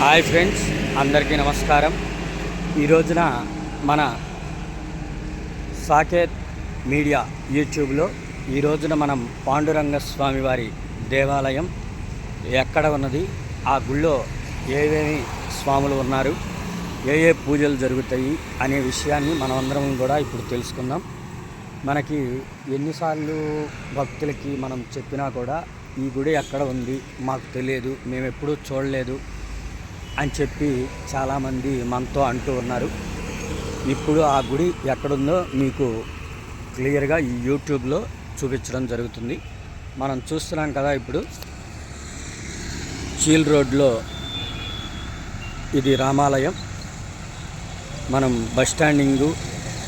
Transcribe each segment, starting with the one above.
Hi friends అందరికీ నమస్కారం. ఈ రోజున మన సాకేత్ మీడియా యూట్యూబ్లో ఈ రోజున మనం పాండురంగ స్వామి వారి దేవాలయం ఎక్కడ ఉన్నది ఆ గుళ్ళో ఏవేమి స్వాములు ఉన్నారు ఏ ఏ పూజలు జరుగుతాయి అనే విషయాన్ని మనం అందరం కూడా ఇప్పుడు తెలుసుకుందాం. మనకి ఎన్నిసార్లు భక్తులకి మనం చెప్పినా కూడా ఈ గుడి ఎక్కడ ఉంది? మాకు తెలియదు మేము ఎప్పుడూ చూడలేదు అని చెప్పి చాలామంది మనతో అంటూ ఉన్నారు. ఇప్పుడు ఆ గుడి ఎక్కడుందో మీకు క్లియర్గా ఈ యూట్యూబ్లో చూపించడం జరుగుతుంది. మనం చూస్తున్నాం కదా ఇప్పుడు. చీల్ రోడ్లో ఇది రామాలయం. మనం బస్ స్టాండింగు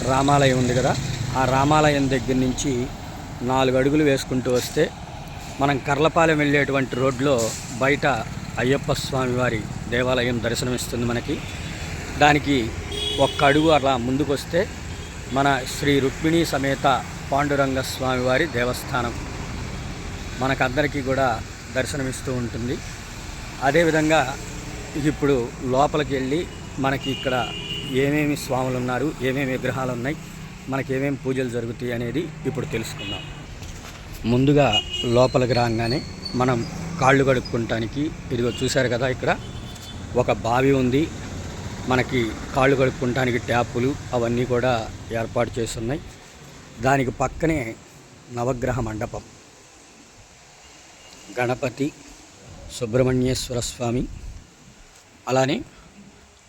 రామాలయం ఉంది కదా. ఆ రామాలయం దగ్గర నుంచి నాలుగు అడుగులు వేసుకుంటూ వస్తే మనం కర్లపాలెం వెళ్ళేటువంటి రోడ్లో బయట అయ్యప్ప స్వామివారి దేవాలయం దర్శనమిస్తుంది మనకి. దానికి ఒక్క అడుగు అలా ముందుకొస్తే మన శ్రీ రుక్మిణి సమేత పాండురంగ స్వామివారి దేవస్థానం మనకందరికీ కూడా దర్శనమిస్తూ ఉంటుంది. అదేవిధంగా ఇప్పుడు లోపలికి వెళ్ళి మనకి ఇక్కడ ఏమేమి స్వాములు ఉన్నారు ఏమేమి విగ్రహాలు ఉన్నాయి మనకి ఏమేమి పూజలు జరుగుతాయి అనేది ఇప్పుడు తెలుసుకుందాం. ముందుగా లోపలికి రాగానే మనం కాళ్ళు కడుక్కుంటానికి ఇదిగో చూశారు కదా ఇక్కడ ఒక బావి ఉంది. మనకి కాళ్ళు కడుక్కుంటానికి ట్యాపులు అవన్నీ కూడా ఏర్పాటు చేస్తున్నాయి. దానికి పక్కనే నవగ్రహ మండపం. గణపతి సుబ్రహ్మణ్యేశ్వర స్వామి అలానే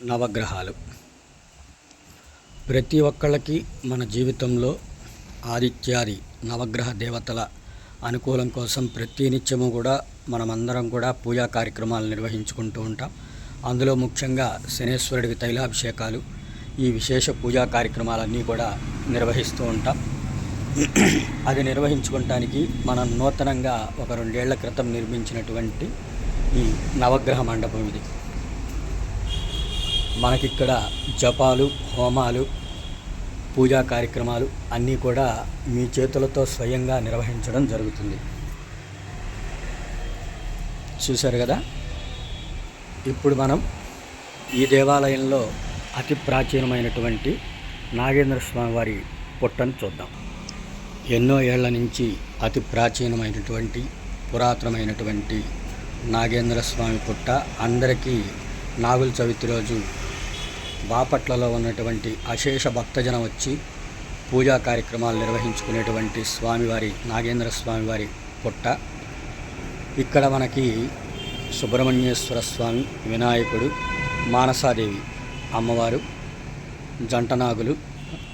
నవగ్రహాలు. ప్రతి ఒక్కళ్ళకి మన జీవితంలో ఆదిత్యాది నవగ్రహ దేవతల అనుకూలం కోసం ప్రతి నిత్యము కూడా మనమందరం కూడా పూజా కార్యక్రమాలు నిర్వహించుకుంటూ ఉంటాం. అందులో ముఖ్యంగా శనేశ్వరుడికి తైలాభిషేకాలు ఈ విశేష పూజా కార్యక్రమాలన్నీ కూడా నిర్వహిస్తూ ఉంటాం. అది నిర్వహించుకోవటానికి మనం నూతనంగా ఒక రెండేళ్ళ క్రితం నిర్మించినటువంటి ఈ నవగ్రహ మండపం ఇది. మనకిక్కడ జపాలు హోమాలు పూజా కార్యక్రమాలు అన్నీ కూడా మీ చేతులతో స్వయంగా నిర్వహించడం జరుగుతుంది. చూశారు కదా? ఇప్పుడు మనం ఈ దేవాలయంలో అతి ప్రాచీనమైనటువంటి నాగేంద్ర స్వామి వారి పుట్టను చూద్దాం. ఎన్నో ఏళ్ళ నుంచి అతి ప్రాచీనమైనటువంటి పురాతనమైనటువంటి నాగేంద్ర స్వామి పుట్ట అందరికీ నాగుల చవితి రోజు బాపట్లలో ఉన్నటువంటి అశేష భక్తజనం వచ్చి పూజా కార్యక్రమాలు నిర్వహించుకునేటువంటి స్వామివారి నాగేంద్ర స్వామివారి పుట్ట. ఇక్కడ మనకి సుబ్రహ్మణ్యేశ్వర స్వామి వినాయకుడు మానసాదేవి అమ్మవారు జంటనాగులు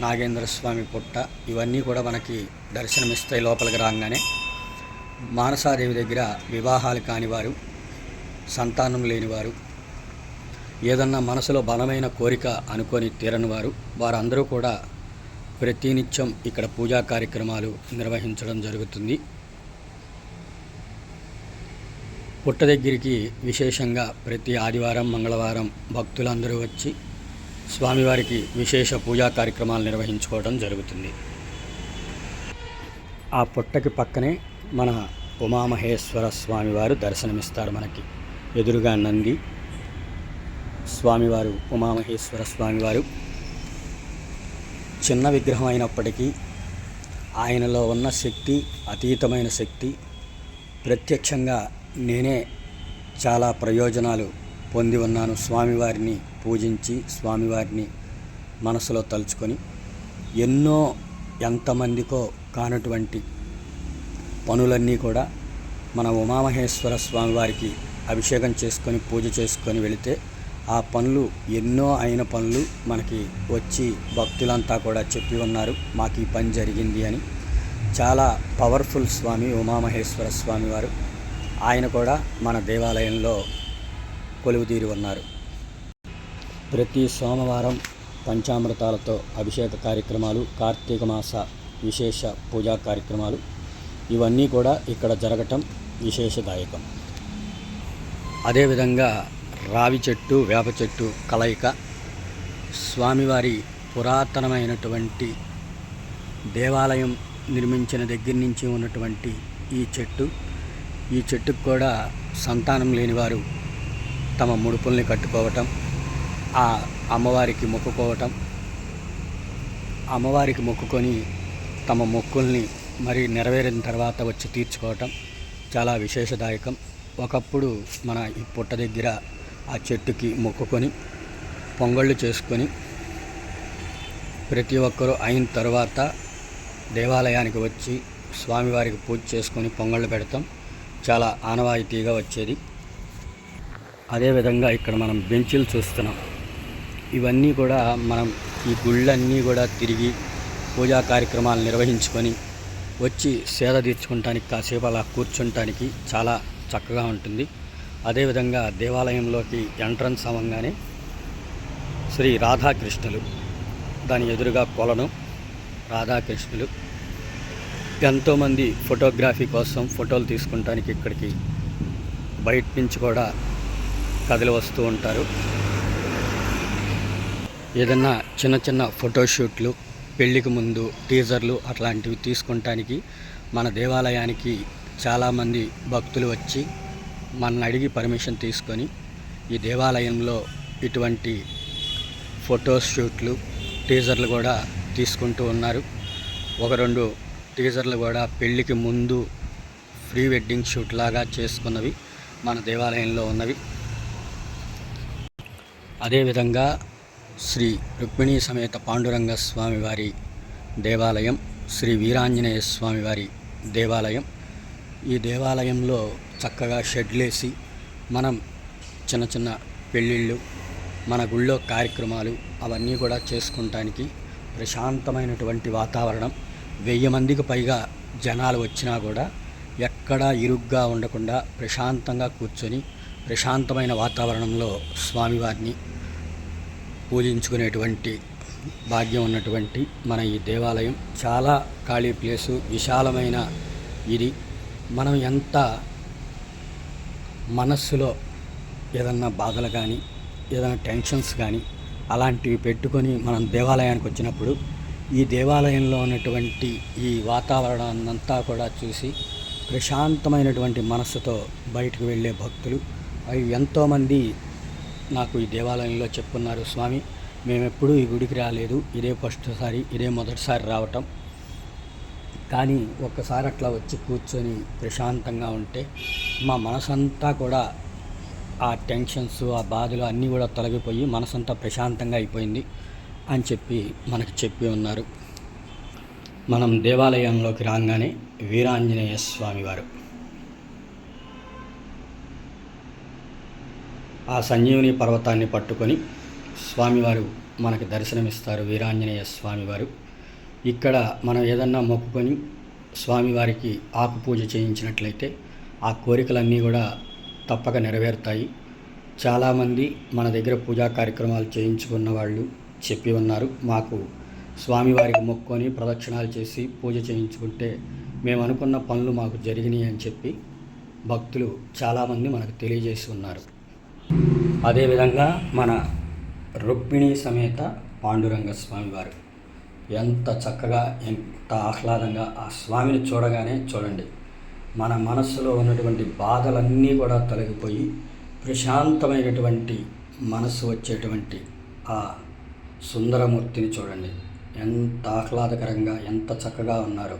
నాగేంద్ర స్వామి పుట్ట ఇవన్నీ కూడా మనకి దర్శనమిస్తాయి లోపలికి రాగానే. మానసాదేవి దగ్గర వివాహాలు కానివారు సంతానం లేనివారు ఏదన్నా మనసులో బలమైన కోరిక అనుకొని తీరని వారు వారందరూ కూడా ప్రతినిత్యం ఇక్కడ పూజా కార్యక్రమాలు నిర్వహించడం జరుగుతుంది. పుట్ట దగ్గరికి విశేషంగా ప్రతి ఆదివారం మంగళవారం భక్తులందరూ వచ్చి స్వామివారికి విశేష పూజా కార్యక్రమాలు నిర్వహించుకోవడం జరుగుతుంది. ఆ పుట్టకి పక్కనే మన ఉమామహేశ్వర స్వామివారు దర్శనమిస్తారు మనకి. ఎదురుగా నంది స్వామివారు ఉమామహేశ్వర స్వామివారు. చిన్న విగ్రహం అయినప్పటికీ ఆయనలో ఉన్న శక్తి అతీతమైన శక్తి ప్రత్యక్షంగా నేనే చాలా ప్రయోజనాలు పొంది ఉన్నాను స్వామివారిని పూజించి స్వామివారిని మనసులో తలుచుకొని. ఎన్నో ఎంతమందికో కానటువంటి పనులన్నీ కూడా మన ఉమామహేశ్వర స్వామివారికి అభిషేకం చేసుకొని పూజ చేసుకొని వెళితే ఆ పనులు ఎన్నో అయిన పనులు మనకి వచ్చి భక్తులంతా కూడా చెప్పి ఉన్నారు మాకు ఈ పని జరిగింది అని. చాలా పవర్ఫుల్ స్వామి ఉమామహేశ్వర స్వామివారు. ఆయన కూడా మన దేవాలయంలో కొలువుతీరి ఉన్నారు. ప్రతి సోమవారం పంచామృతాలతో అభిషేక కార్యక్రమాలు కార్తీక మాస విశేష పూజా కార్యక్రమాలు ఇవన్నీ కూడా ఇక్కడ జరగటం విశేషదాయకం. అదేవిధంగా రావి చెట్టు వేప చెట్టు కలయిక స్వామివారి పురాతనమైనటువంటి దేవాలయం నిర్మించిన దగ్గర నుంచి ఉన్నటువంటి ఈ చెట్టు ఈ చెట్టుకు కూడా సంతానం లేనివారు తమ ముడుపుల్ని కట్టుకోవటం ఆ అమ్మవారికి మొక్కుకోవటం అమ్మవారికి మొక్కుకొని తమ మొక్కుల్ని మరి నెరవేరిన తర్వాత వచ్చి తీర్చుకోవటం చాలా విశేషదాయకం. ఒకప్పుడు మన ఈ పుట్ట దగ్గర ఆ చెట్టుకి మొక్కుకొని పొంగళ్ళు చేసుకొని ప్రతి ఒక్కరూ అయిన తర్వాత దేవాలయానికి వచ్చి స్వామివారికి పూజ చేసుకొని పొంగళ్ళు పెడతాం. చాలా ఆనవాయితీగా వచ్చేది. అదేవిధంగా ఇక్కడ మనం బెంచీలు చూస్తున్నాం. ఇవన్నీ కూడా మనం ఈ గుళ్ళన్నీ కూడా తిరిగి పూజా కార్యక్రమాలు నిర్వహించుకొని వచ్చి సేద తీర్చుకుంటానికి కాసేపు అలా కూర్చుంటానికి చాలా చక్కగా ఉంటుంది. అదేవిధంగా దేవాలయంలోకి ఎంట్రన్స్ అవ్వగానే శ్రీ రాధాకృష్ణులు దాని ఎదురుగా కొలను రాధాకృష్ణులు ఎంతోమంది ఫోటోగ్రఫీ కోసం ఫోటోలు తీసుకుంటానికి ఇక్కడికి బయట నుంచి కూడా కదిలి వస్తూ ఉంటారు. ఏదన్నా చిన్న చిన్న ఫోటోషూట్లు పెళ్ళికి ముందు టీజర్లు అట్లాంటివి తీసుకుంటానికి మన దేవాలయానికి చాలామంది భక్తులు వచ్చి మనల్ని అడిగి పర్మిషన్ తీసుకొని ఈ దేవాలయంలో ఇటువంటి ఫోటోషూట్లు టీజర్లు కూడా తీసుకుంటూ ఉన్నారు. ఒక రెండు టీజర్లు కూడా పెళ్ళికి ముందు ప్రీ వెడ్డింగ్ షూట్ లాగా చేసుకున్నవి మన దేవాలయంలో ఉన్నవి. అదేవిధంగా శ్రీ రుక్మిణీ సమేత పాండురంగ స్వామివారి దేవాలయం శ్రీ వీరాంజనేయ స్వామివారి దేవాలయం. ఈ దేవాలయంలో చక్కగా షెడ్లేసి మనం చిన్న చిన్న పెళ్ళిళ్ళు మన గుళ్ళో కార్యక్రమాలు అవన్నీ కూడా చేసుకుంటానికి ప్రశాంతమైనటువంటి వాతావరణం వెయ్యి మందికి పైగా జనాలు వచ్చినా కూడా ఎక్కడా ఇరుగ్గా ఉండకుండా ప్రశాంతంగా కూర్చొని ప్రశాంతమైన వాతావరణంలో స్వామివారిని పూజించుకునేటువంటి భాగ్యం ఉన్నటువంటి మన ఈ దేవాలయం. చాలా ఖాళీ ప్లేసు విశాలమైన ఇది. మనం ఎంత మనస్సులో ఏదన్నా బాధలు కానీ ఏదైనా టెన్షన్స్ కానీ అలాంటివి పెట్టుకొని మనం దేవాలయానికి వచ్చినప్పుడు ఈ దేవాలయంలో ఉన్నటువంటి ఈ వాతావరణాన్ని అంతా కూడా చూసి ప్రశాంతమైనటువంటి మనస్సుతో బయటకు వెళ్ళే భక్తులు. అవి ఎంతోమంది నాకు ఈ దేవాలయంలో చెప్పున్నారు స్వామి మేము ఎప్పుడూ ఈ గుడికి రాలేదు. ఇదే ఫస్ట్సారి ఇదే మొదటిసారి రావటం. కానీ ఒక్కసారి అట్లా వచ్చి కూర్చొని ప్రశాంతంగా ఉంటే మా మనసంతా కూడా ఆ టెన్షన్స్ ఆ బాధలు అన్నీ కూడా తొలగిపోయి మనసంతా ప్రశాంతంగా అయిపోయింది. అని చెప్పి మనకు చెప్పి ఉన్నారు. మనం దేవాలయంలోకి రాగానే వీరాంజనేయ స్వామి వారు. ఆ సంజీవుని పర్వతాన్ని పట్టుకొని స్వామివారు మనకి దర్శనమిస్తారు వీరాంజనేయ స్వామివారు ఇక్కడ మనం ఏదన్నా మొక్కుకొని స్వామివారికి ఆకు పూజ చేయించినట్లయితే ఆ కోరికలన్నీ కూడా తప్పక నెరవేరుతాయి. చాలామంది మన దగ్గర పూజా కార్యక్రమాలు చేయించుకున్న వాళ్ళు చెప్పి ఉన్నారు. మాకు స్వామివారికి మొక్కొని ప్రదక్షిణాలు చేసి పూజ చేయించుకుంటే మేము అనుకున్న పనులు మాకు జరిగినాయి అని చెప్పి భక్తులు చాలామంది మనకు తెలియజేసి ఉన్నారు. అదేవిధంగా మన రుక్మిణి సమేత పాండురంగ స్వామివారు ఎంత చక్కగా ఎంత ఆహ్లాదంగా ఆ స్వామిని చూడగానే చూడండి. మన మనస్సులో ఉన్నటువంటి బాధలన్నీ కూడా తొలగిపోయి ప్రశాంతమైనటువంటి మనస్సు వచ్చేటువంటి ఆ సుందరమూర్తిని చూడండి. ఎంత ఆహ్లాదకరంగా ఎంత చక్కగా ఉన్నారో.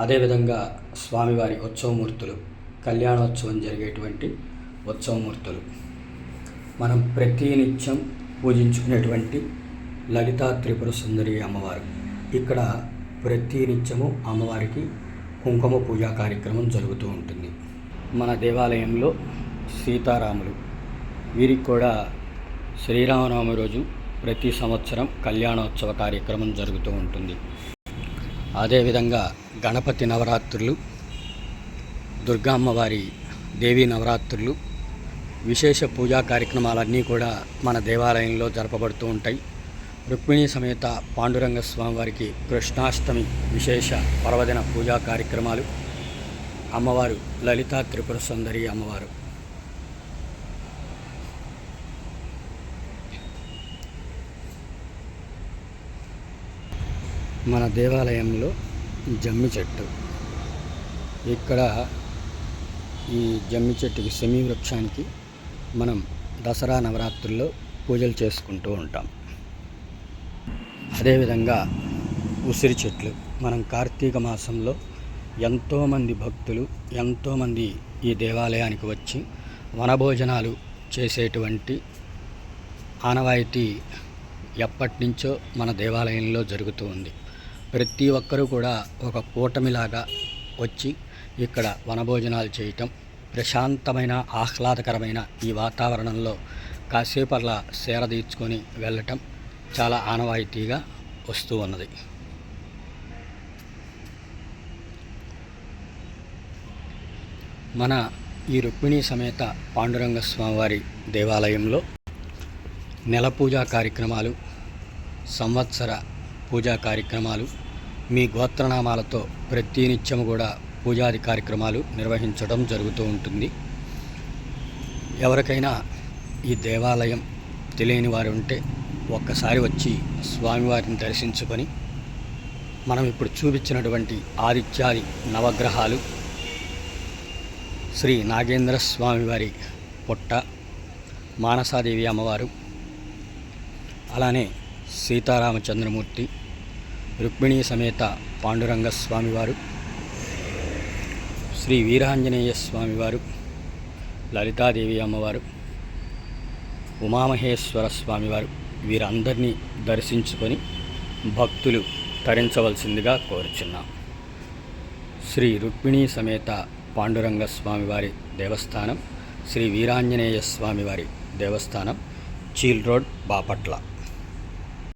అదేవిధంగా స్వామివారి ఉత్సవమూర్తులు కళ్యాణోత్సవం జరిగేటువంటి ఉత్సవమూర్తులు. మనం ప్రతి నిత్యం పూజించుకునేటువంటి లలితా త్రిపుర సుందరి అమ్మవారు. ఇక్కడ ప్రతి నిత్యము అమ్మవారికి కుంకుమ పూజా కార్యక్రమం జరుగుతూ ఉంటుంది. మన దేవాలయంలో సీతారాములు. వీరికి కూడా శ్రీరామనవమి రోజు ప్రతి సంవత్సరం కళ్యాణోత్సవ కార్యక్రమం జరుగుతూ ఉంటుంది. అదేవిధంగా గణపతి నవరాత్రులు దుర్గా అమ్మవారి దేవీ నవరాత్రులు విశేష పూజా కార్యక్రమాలన్నీ కూడా మన దేవాలయంలో జరపబడుతూ ఉంటాయి. రుక్మిణి సమేత పాండురంగ స్వామివారికి కృష్ణాష్టమి విశేష పర్వదిన పూజా కార్యక్రమాలు. అమ్మవారు లలితా త్రిపుర సుందరి అమ్మవారు. మన దేవాలయంలో జమ్మి చెట్టు. ఇక్కడ ఈ జమ్మి చెట్టుకి సెమీ వృక్షానికి మనం దసరా నవరాత్రుల్లో పూజలు చేసుకుంటూ ఉంటాం. అదేవిధంగా ఉసిరి చెట్లు. మనం కార్తీక మాసంలో ఎంతోమంది భక్తులు ఎంతోమంది ఈ దేవాలయానికి వచ్చి వనభోజనాలు చేసేటువంటి ఆనవాయితీ ఎప్పటి నుంచో మన దేవాలయంలో జరుగుతూ ఉంది. ప్రతి ఒక్కరూ కూడా ఒక కూటమిలాగా వచ్చి ఇక్కడ వనభోజనాలు చేయటం ప్రశాంతమైన ఆహ్లాదకరమైన ఈ వాతావరణంలో కాసేపు అలా సేర తీర్చుకొని వెళ్ళటం చాలా ఆనవాయితీగా వస్తూ ఉన్నది. మన ఈ రుక్మిణీ సమేత పాండురంగ స్వామివారి దేవాలయంలో నెల పూజా కార్యక్రమాలు సంవత్సర పూజా కార్యక్రమాలు మీ గోత్రనామాలతో ప్రతినిత్యం కూడా పూజాది కార్యక్రమాలు నిర్వహించడం జరుగుతూ ఉంటుంది. ఎవరికైనా ఈ దేవాలయం తెలియని వారు ఉంటే ఒక్కసారి వచ్చి స్వామివారిని దర్శించుకొని మనం ఇప్పుడు చూపించినటువంటి ఆదిత్యాది నవగ్రహాలు శ్రీ నాగేంద్ర స్వామివారి పుట్ట మానసాదేవి అమ్మవారు అలానే సీతారామచంద్రమూర్తి రుక్మిణీ సమేత పాండురంగ స్వామివారు శ్రీ వీరాంజనేయ స్వామివారు లలితాదేవి అమ్మవారు ఉమామహేశ్వర స్వామివారు వీరందరినీ దర్శించుకొని భక్తులు తరించవలసిందిగా కోరుచున్నాం. శ్రీ రుక్మిణీ సమేత పాండురంగ స్వామివారి దేవస్థానం శ్రీ వీరాంజనేయ స్వామివారి దేవస్థానం చీల్ రోడ్ బాపట్ల.